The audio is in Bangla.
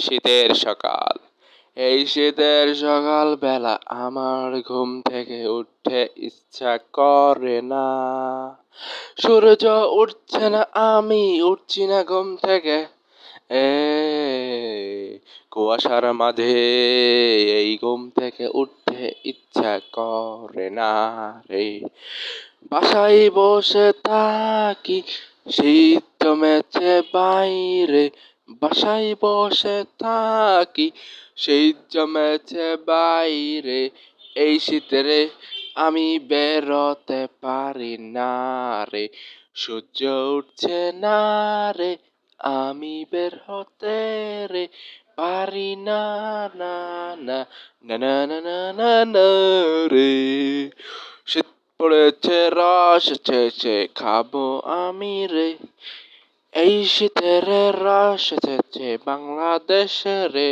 শীতের সকাল। এই শীতের সকাল বেলা আমার ঘুম থেকে উঠতে ইচ্ছা করে না। সূর্য উঠছে না, আমি উঠছি না ঘুম থেকে। এ, কুয়াশার মাঝে এই ঘুম থেকে উঠতে ইচ্ছা করে না রে। বাসায় বসে থাকি, শীত জমেছে বাইরে। বাসায় বসে থাকি, সেই জমেছে বাইরে। এই শীতেরে আমি বেরোতে পারি না রে, সূর্য উঠছে না রে, আমি বের হতে রে পারি না না না না না না না না না রে। শীত পড়েছে, রস এসেছে খাব আমি রে। এই শীতের এসেছে বাংলাদেশে রে।